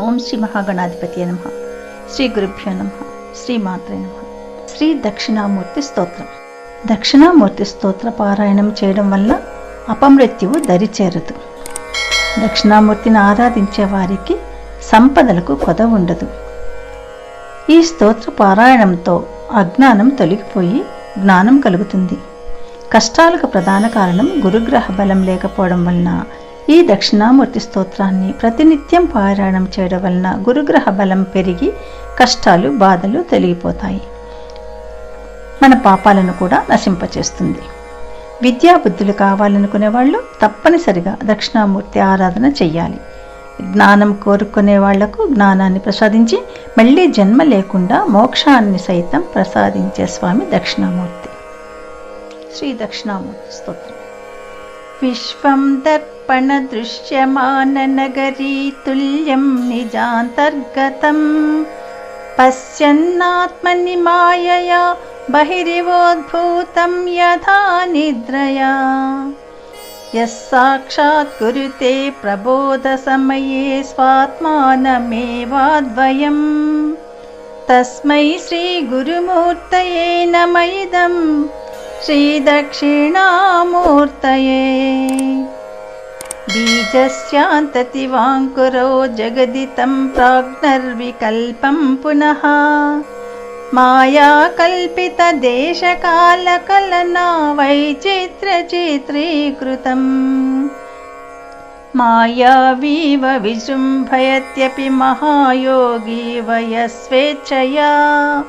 ఓం శ్రీ మహాగణాధిపతి నమ. శ్రీ గురుభ్యో నమ. శ్రీ మాత్రే నమ. శ్రీ దక్షిణామూర్తి స్తోత్రం. దక్షిణామూర్తి స్తోత్ర పారాయణం చేయడం వల్ల అపమృత్యువు దరిచేరదు దక్షిణామూర్తిని ఆరాధించే వారికి సంపదలకు కొద ఉండదు. ఈ స్తోత్ర పారాయణంతో అజ్ఞానం తొలగిపోయి జ్ఞానం కలుగుతుంది. కష్టాలకు ప్రధాన కారణం గురుగ్రహ బలం లేకపోవడం వలన ఈ దక్షిణామూర్తి స్తోత్రాన్ని ప్రతినిత్యం పారాయణం చేయడం వలన గురుగ్రహ బలం పెరిగి కష్టాలు బాధలు తొలగిపోతాయి. మన పాపాలను కూడా నశింపచేస్తుంది. విద్యాబుద్ధులు కావాలనుకునే వాళ్ళు తప్పనిసరిగా దక్షిణామూర్తి ఆరాధన చెయ్యాలి. జ్ఞానం కోరుకునే వాళ్ళకు జ్ఞానాన్ని ప్రసాదించి మళ్ళీ జన్మ లేకుండా మోక్షాన్ని సైతం ప్రసాదించే స్వామి దక్షిణామూర్తి. శ్రీ దక్షిణామూర్తి స్తోత్రం. విశ్వం దర్ప पणदृश्यमाननगरी तुल्यं निजान्तर्गतं पश्यन्नात्मनि मायया बहिरिवोद्भूतं यथा निद्रया। यः साक्षात् कुरुते प्रबोधसमये स्वात्मानमेवाद्वयम्। तस्मै श्रीगुरुमूर्तये नम इदं श्रीदक्षिणामूर्तये बीजस्यान्ततिवाङ्कुरो जगदितं प्राग्नर्विकल्पं पुनः। मायाकल्पितदेशकालकलना वैचित्र्यचित्रीकृतम् मायावीव विजृम्भयत्यपि महायोगी वयस्वेच्छया।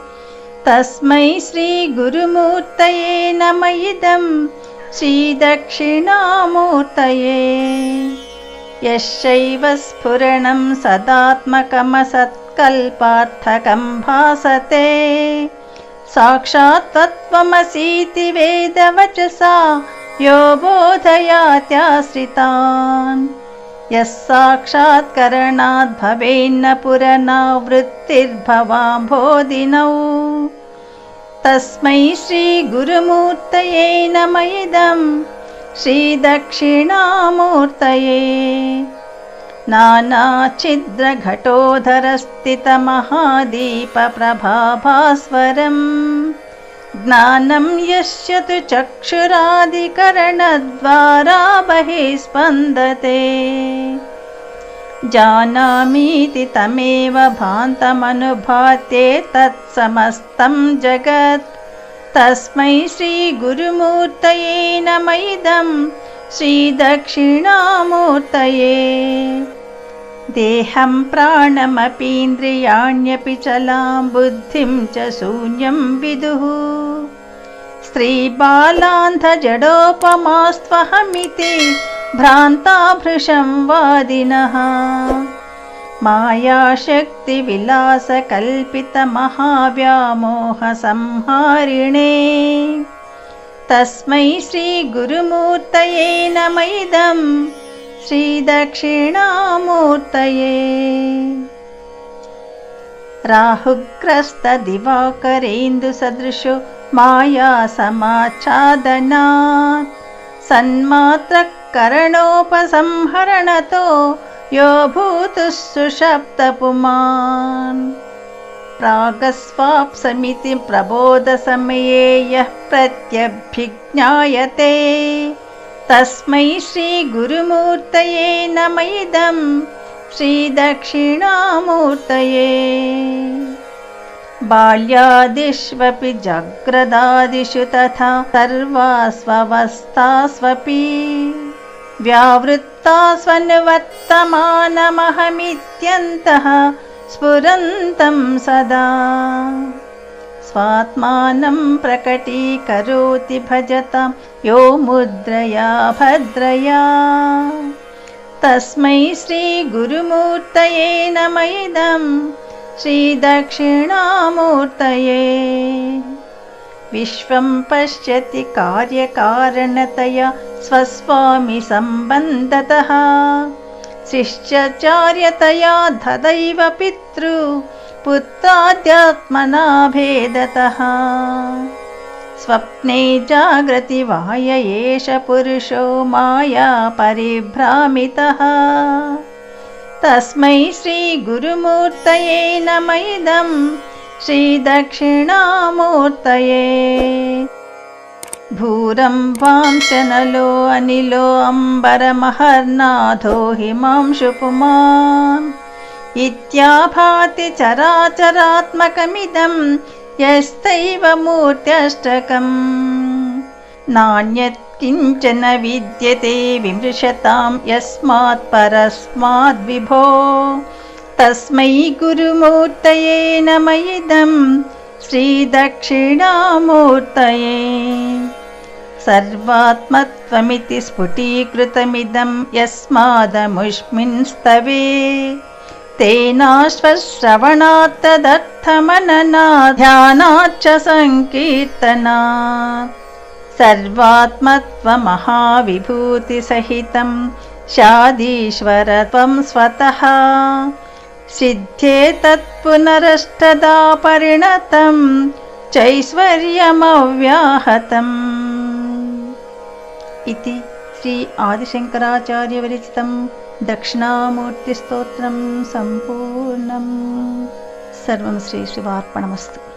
तस्मै श्रीगुरुमूर्तये नम इदं श्रीदक्षिणामूर्तये। यश्चैव स्फुरणं सदात्मकमसत्कल्पार्थकं भासते। साक्षात् तत्त्वमसीति वेदवचसा यो बोधयात्याश्रितान्। यः साक्षात्करणाद् भवेन्न पुरनावृत्तिर्भवाम्भोदिनौ तस्मै श्रीगुरुमूर्तये नम इदं श्रीदक्षिणामूर्तये नानाच्छिद्रघटोधरस्थितमहादीपप्रभाभास्वरम् ज्ञानं यस्य तु चक्षुरादिकरणद्वारा बहिः स्पन्दते जानामीति तमेव भान्तमनुभात्ये तत्समस्तं जगत्। तस्मै श्रीगुरुमूर्तये नम इदं श्रीदक्षिणामूर्तये। देहं प्राणमपीन्द्रियाण्यपि चलां बुद्धिं च शून्यं विदुः। स्त्रीबालान्धजडोपमास्त्वहमिति भ्रान्ताभृशं वादिनः मायाशक्तिविलासकल्पितमहाव्यामोहसंहारिणे। तस्मै श्रीगुरुमूर्तये इदं श्रीदक्षिणामूर्तये। राहुग्रस्तदिवाकरेन्दुसदृशो मायासमाच्छादनात् सन्मात्रकरणोपसंहरणतो यो भूतुः सुषप्तपुमान् प्रागस्वाप्समिति प्रबोधसमये यः प्रत्यभिज्ञायते। तस्मै श्रीगुरुमूर्तये इदं श्रीदक्षिणामूर्तये। बाल्यादिष्वपि जाग्रदादिषु तथा सर्वास्ववस्थास्वपि व्यावृत्तास्वनुवर्तमानमहमित्यन्तः स्फुरन्तं सदा। स्वात्मानं प्रकटीकरोति भजतां यो मुद्रया भद्रया। तस्मै श्रीगुरुमूर्तये इदं श्रीदक्षिणामूर्तये विश्वं पश्यति कार्यकारणतया स्वस्वामि सम्बन्धतः। तदैव पितृ पुत्राद्यात्मना भेदतः स्वप्ने जाग्रति वाय एष पुरुषो माया परिभ्रामितः। तस्मै श्रीगुरुमूर्तये नम इदं श्रीदक्षिणामूर्तये। भूरम्भांशनलो अनिलो अम्बरमहर्नाथो हिमांशुपुमान् इत्याभाति चराचरात्मकमिदं यस्तैव मूर्त्यष्टकम्। नान्यत् किञ्चन विद्यते विमृशतां यस्मात् परस्माद्विभो तस्मै गुरुमूर्तये नम इदं श्रीदक्षिणामूर्तये। सर्वात्मत्वमिति स्फुटीकृतमिदं यस्मादमुष्मिन् स्तवे तेनाश्वश्रवणात् तदर्थमननाध्यानाच्च सङ्कीर्तनात्। सर्वात्मत्वमहाविभूतिसहितं शादीश्वरत्वं स्वतः सिद्धे तत्पुनरष्टदा परिणतं चैश्वर्यमव्याहतम् इति श्री आदिशङ्कराचार्यविरचितं दक्षिणामूर्तिस्तोत्रं सम्पूर्णम् सर्वं श्रीशिवार्पणमस्तु